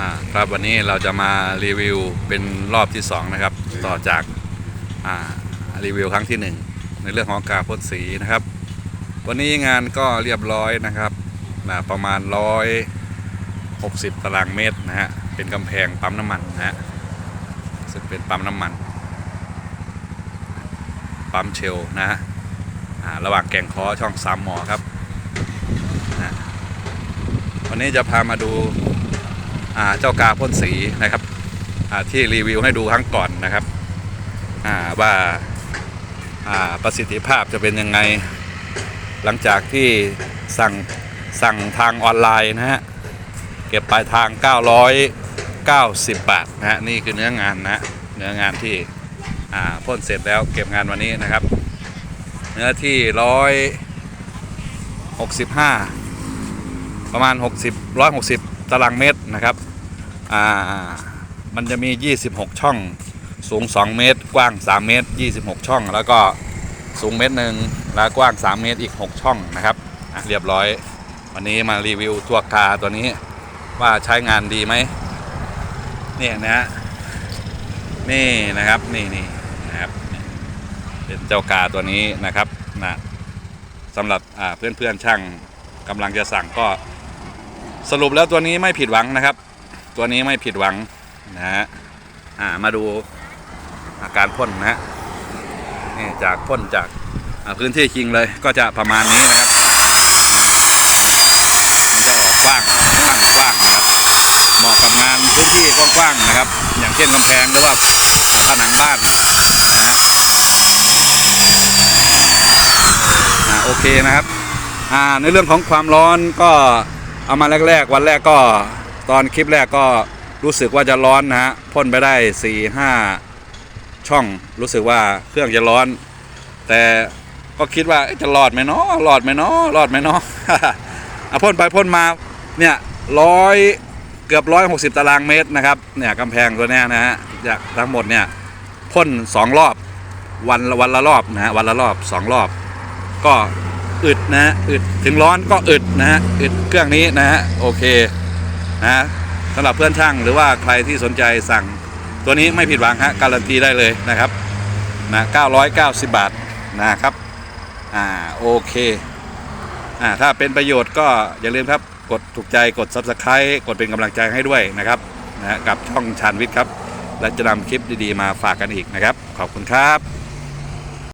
อ่าครับวันนี้เราจะมารีวิวเป็นรอบที่ 2 นะครับ ต่อจากอ่ารีวิวครั้งที่ 1 ในเรื่องของการพ่นสีนะครับ วันนี้งานก็เรียบร้อยนะครับนะประมาณ 160 ตารางเมตรนะฮะเป็นกำแพงปั๊มน้ำมันนะฮะซึ่งเป็นปั๊มน้ำมันปั๊มเชลนะฮะระหว่างแก่งคอช่องสามหมอครับนะวันนี้จะพามาดู เจ้ากาพ่นสีนะครับที่รีวิวให้ดูครั้งก่อนนะครับว่าาประสิทธิภาพจะเป็นยังไง หลังจากที่สั่งสั่งทางออนไลน์นะฮะเก็บปลายทาง 990 บาทนะฮะนี่คือเนื้องานนะเนื้องานที่พ่นเสร็จแล้วเก็บงานวันนี้นะครับ เนื้อที่165ประมาณ60 160 ตารางเมตรนะครับอ่ามันจะมี 26 ช่อง สูง 2 เมตร กว้าง 3 เมตร 26 ช่อง แล้วก็สูงเมตรหนึ่งแล้วกว้าง 3 เมตรอีก 6 ช่องนะครับเรียบร้อย วันนี้มารีวิวตัวกาตัวนี้ว่าใช้งานดีไหมเนี่ยนะฮะนี่นะครับนี่นี่นะครับเป็นเจ้ากาตัวนี้นะครับนะสำหรับอ่าเพื่อนช่างกำลังจะสั่งก็ สรุปแล้วตัวนี้ไม่ผิดหวังนะครับ ตัวนี้ไม่ผิดหวังนะฮะอ่ามาดูอาการพ่นนะฮะนี่จากพ่นจากาพื้นที่จริงเลยก็จะประมาณนี้นะครับมันจะออกกว้างกว้างกว้างนะครับเหมาะกับงานพื้นที่กว้างๆนะครับ อย่างเช่นกำแพงหรือว่าผนังบ้านนะฮะโอเคนะครับในเรื่องของความร้อนก็ เอามาแรกๆ วันแรกก็ตอนคลิปแรกก็รู้สึกว่าจะร้อนนะฮะพ่นไปได้4ี่ห้าช่องรู้สึกว่าเครื่องจะร้อน แต่ก็คิดว่าเอ๊ะจะรอดไหมเนาะรอดไหมเนาะรอดไหมเนาะอะพ่นไปพ่นมาเนี่ยร้อยเกือบร้อยหกสิบตารางเมตรนะครับเนี่ยกำแพงตัวนี้นะฮะจากทั้งหมดเนี่ยพ่นสองรอบวันวันละรอบนะฮะวันละรอบสองรอบ ก็ อึดนะฮะอึดถึงร้อนก็อึดนะฮะอึดเครื่องนี้นะฮะโอเคนะสำหรับเพื่อนช่างหรือว่าใครที่สนใจสั่งตัวนี้ไม่ผิดหวังฮะการันตีได้เลยนะครับนะ990 บาทนะครับอ่าโอเคอ่าถ้าเป็นประโยชน์ก็อย่าลืมครับกดถูกใจกด Subscribe กดเป็นกำลังใจให้ด้วยนะครับนะฮะกับช่องชานวิทย์ครับ และจะนำคลิปดีๆมาฝากกันอีกนะครับ ขอบคุณครับ